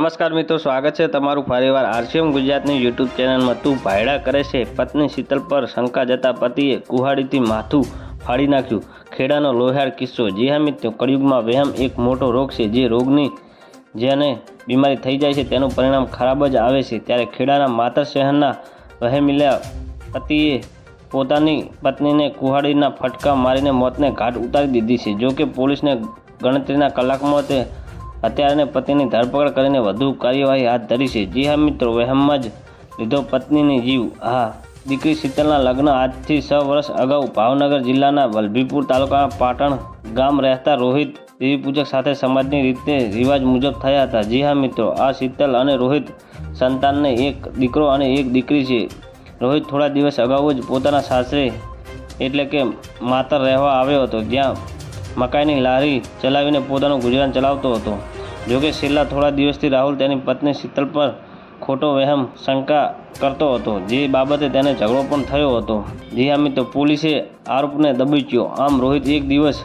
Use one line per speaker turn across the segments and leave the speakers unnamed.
નમસ્કાર મિત્રો, સ્વાગત છે તમારું ફરીવાર આરસીએમ ગુજરાતની યુટ્યુબ ચેનલમાં. તું ભાયડા કરે છે, પત્ની શીતલ પર શંકા જતા પતિએ કુહાડીથી માથું ફાડી નાખ્યું. ખેડાનો લોહાર કિસ્સો. જી હા મિત્રો, કળિયુગમાં વહેમ એક મોટો રોગ છે, જે રોગની જેને બીમારી થઈ જાય છે, તેનું પરિણામ ખરાબ જ આવે છે. ત્યારે ખેડાના માતર શહેરના વહેમિલ્યા પતિએ પોતાની પત્નીને કુહાડીના ફટકા મારીને મોતને ઘાટ ઉતારી દીધી છે. જોકે પોલીસને ગણતરીના કલાકમાં તે હત્યારાને પતિની ધરપકડ કરીને વધુ કાર્યવાહી હાથ ધરી છે. જી હા મિત્રો, વહેમમાં જ લીધો પત્નીની જીવ. હા, દીકરી શીતલના લગ્ન આજથી છ વર્ષ અગાઉ ભાવનગર જિલ્લાના વલભીપુર તાલુકાના પાટણ ગામ રહેતા રોહિત દેવી પૂજક સાથે સમાજની રીતે રિવાજ મુજબ થયા હતા. જી હા મિત્રો, આ શીતલ અને રોહિત સંતાનને એક દીકરો અને એક દીકરી છે. રોહિત થોડા દિવસ અગાઉ જ પોતાના સાસરે એટલે કે માતર રહેવા આવ્યો હતો. જ્યાં મકાઈની લારી ચલાવીને પોતાનું ગુજરાન ચલાવતો હતો. જોકે છેલ્લા થોડા દિવસથી રાહુલ તેની પત્ની શીતલ પર ખોટો વહેમ શંકા કરતો હતો. જે બાબતે તેને ઝઘડો પણ થયો હતો. જી હા મિત્રો, પોલીસે આરોપને દબોચ્યો. આમ રોહિત એક દિવસ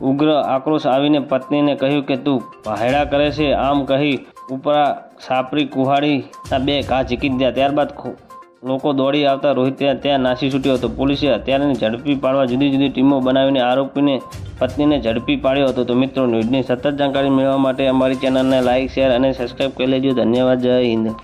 ઉગ્ર આક્રોશ આવીને પત્નીને કહ્યું કે, તું ભાયડા કરે છે? આમ કહી ઉપરા સાપરી કુહાડીના બે ઘા ઝીકી દીધા. ત્યારબાદ લોકો દોડી આવતા રોહિત ત્યાં નાસી છૂટ્યો હતો. પોલીસે અત્યારે ઝડપી પાડવા જુદી જુદી ટીમો બનાવીને આરોપીને પત્નીને ઝડપી પાડ્યો હતો. તો મિત્રો, ન્યૂઝની સતત જાણકારી મેળવવા માટે અમારી ચેનલને લાઇક શેર અને સબસ્ક્રાઈબ કરી લેજો. ધન્યવાદ. જય હિન્દ.